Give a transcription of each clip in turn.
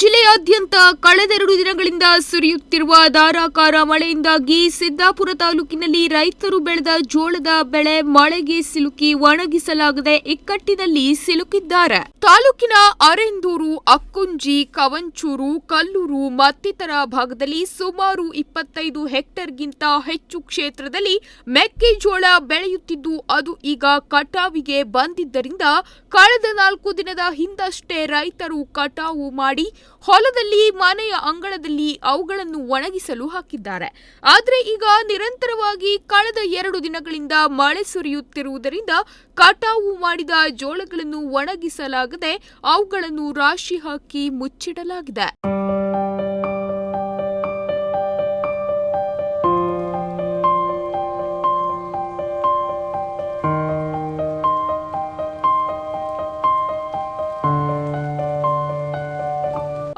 ಜಿಲ್ಲೆಯಾದ್ಯಂತ ಕಳೆದೆರಡು ದಿನಗಳಿಂದ ಸುರಿಯುತ್ತಿರುವ ಧಾರಾಕಾರ ಮಳೆಯಿಂದಾಗಿ ಸಿದ್ದಾಪುರ ತಾಲೂಕಿನಲ್ಲಿ ರೈತರು ಬೆಳೆದ ಜೋಳದ ಬೆಳೆ ಮಳೆಗೆ ಸಿಲುಕಿ ಒಣಗಿಸಲಾಗದೆ ಇಕ್ಕಟ್ಟಿನಲ್ಲಿ ಸಿಲುಕಿದ್ದಾರೆ. ತಾಲೂಕಿನ ಅರೆಂದೂರು, ಅಕ್ಕುಂಜಿ, ಕವಂಚೂರು, ಕಲ್ಲೂರು ಮತ್ತಿತರ ಭಾಗದಲ್ಲಿ ಸುಮಾರು ಇಪ್ಪತ್ತೈದು ಹೆಕ್ಟೇರ್ಗಿಂತ ಹೆಚ್ಚು ಕ್ಷೇತ್ರದಲ್ಲಿ ಮೆಕ್ಕೆಜೋಳ ಬೆಳೆಯುತ್ತಿದ್ದು, ಅದು ಈಗ ಕಟಾವಿಗೆ ಬಂದಿದ್ದರಿಂದ ಕಳೆದ ನಾಲ್ಕು ದಿನದ ಹಿಂದಷ್ಟೇ ರೈತರು ಕಟಾವು ಮಾಡಿ ಹೊಲದಲ್ಲಿ, ಮನೆಯ ಅಂಗಳದಲ್ಲಿ ಅವುಗಳನ್ನು ಒಣಗಿಸಲು ಹಾಕಿದ್ದಾರೆ. ಆದರೆ ಈಗ ನಿರಂತರವಾಗಿ ಕಳೆದ ಎರಡು ದಿನಗಳಿಂದ ಮಳೆ ಸುರಿಯುತ್ತಿರುವುದರಿಂದ ಕಟಾವು ಮಾಡಿದ ಜೋಳಗಳನ್ನು ಒಣಗಿಸಲಾಗದೆ ಅವುಗಳನ್ನು ರಾಶಿ ಹಾಕಿ ಮುಚ್ಚಿಡಲಾಗಿದೆ.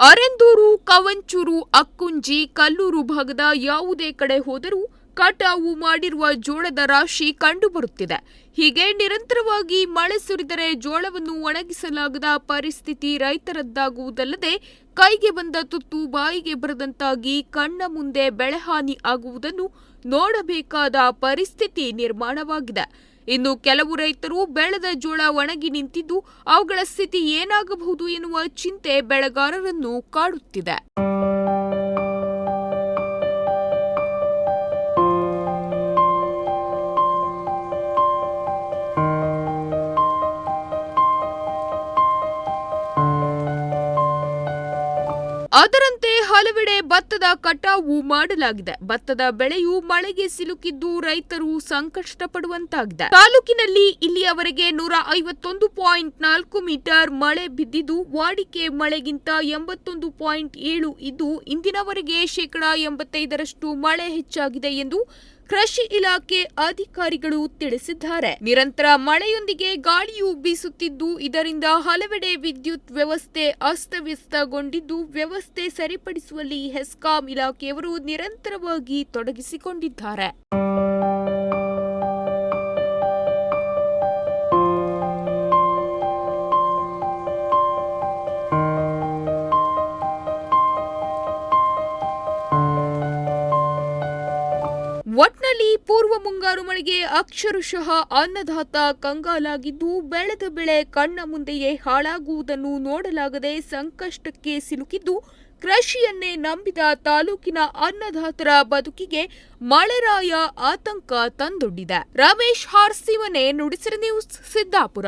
ಅರೆಂದೂರು, ಕವಂಚೂರು, ಅಕ್ಕುಂಜಿ, ಕಲ್ಲೂರು ಭಾಗದ ಯಾವುದೇ ಕಡೆ ಹೋದರೂ ಕಟಾವು ಮಾಡಿರುವ ಜೋಳದ ರಾಶಿ ಕಂಡುಬರುತ್ತಿದೆ. ಹೀಗೆ ನಿರಂತರವಾಗಿ ಮಳೆ ಸುರಿದರೆ ಜೋಳವನ್ನು ಒಣಗಿಸಲಾಗದ ಪರಿಸ್ಥಿತಿ ರೈತರದ್ದಾಗುವುದಲ್ಲದೆ ಕೈಗೆ ಬಂದ ತುತ್ತು ಬಾಯಿಗೆ ಬರದಂತಾಗಿ ಕಣ್ಣ ಮುಂದೆ ಬೆಳೆಹಾನಿ ಆಗುವುದನ್ನು ನೋಡಬೇಕಾದ ಪರಿಸ್ಥಿತಿ ನಿರ್ಮಾಣವಾಗಿದೆ. ಇನ್ನು ಕೆಲವು ರೈತರು ಬೆಳೆದ ಜೋಳ ಒಣಗಿ ನಿಂತಿದ್ದು ಅವುಗಳ ಸ್ಥಿತಿ ಏನಾಗಬಹುದು ಎನ್ನುವ ಚಿಂತೆ ಬೆಳೆಗಾರರನ್ನು ಕಾಡುತ್ತಿದೆ. ಅದರಂತೆ ಹಲವೆಡೆ ಭತ್ತದ ಕಟಾವು ಮಾಡಲಾಗಿದೆ. ಭತ್ತದ ಬೆಳೆಯು ಮಳೆಗೆ ಸಿಲುಕಿದ್ದು ರೈತರು ಸಂಕಷ್ಟ ಪಡುವಂತಾಗಿದೆ ತಾಲೂಕಿನಲ್ಲಿ ಇಲ್ಲಿಯವರೆಗೆ ನೂರ ಐವತ್ತೊಂದು ಪಾಯಿಂಟ್ ನಾಲ್ಕು ಮೀಟರ್ ಮಳೆ ಬಿದ್ದಿದ್ದು, ವಾಡಿಕೆ ಮಳೆಗಿಂತ ಎಂಬತ್ತೊಂದು ಪಾಯಿಂಟ್ ಏಳು ಇದ್ದು, ಇಂದಿನವರೆಗೆ ಶೇಕಡಾ ಎಂಬತ್ತೈದರಷ್ಟು ಮಳೆ ಹೆಚ್ಚಾಗಿದೆ ಎಂದು ಕೃಷಿ ಇಲಾಖೆ ಅಧಿಕಾರಿಗಳು ತಿಳಿಸಿದ್ದಾರೆ. ನಿರಂತರ ಮಳೆಯೊಂದಿಗೆ ಗಾಳಿಯು ಬೀಸುತ್ತಿದ್ದು, ಇದರಿಂದ ಹಲವೆಡೆ ವಿದ್ಯುತ್ ವ್ಯವಸ್ಥೆ ಅಸ್ತವ್ಯಸ್ತಗೊಂಡಿದ್ದು, ವ್ಯವಸ್ಥೆ ಸರಿಪಡಿಸುವಲ್ಲಿ ಹೆಸ್ಕಾಂ ಇಲಾಖೆಯವರು ನಿರಂತರವಾಗಿ ತೊಡಗಿಸಿಕೊಂಡಿದ್ದಾರೆ. ಒಟ್ನಲ್ಲಿ ಪೂರ್ವ ಮುಂಗಾರು ಮಳೆಗೆ ಅಕ್ಷರಶಃ ಅನ್ನದಾತ ಕಂಗಾಲಾಗಿದ್ದು ಬೆಳೆದ ಬೆಳೆ ಕಣ್ಣ ಮುಂದೆಯೇ ಹಾಳಾಗುವುದನ್ನು ನೋಡಲಾಗದೆ ಸಂಕಷ್ಟಕ್ಕೆ ಸಿಲುಕಿದ್ದು ಕೃಷಿಯನ್ನೇ ನಂಬಿದ ತಾಲೂಕಿನ ಅನ್ನದಾತರ ಬದುಕಿಗೆ ಮಳೆರಾಯ ಆತಂಕ ತಂದೊಡ್ಡಿದೆ. ರಮೇಶ್ ಹಾರ್ಸಿವನೆ ನುಡಿಸಿರ ನ್ಯೂಸ್, ಸಿದ್ದಾಪುರ.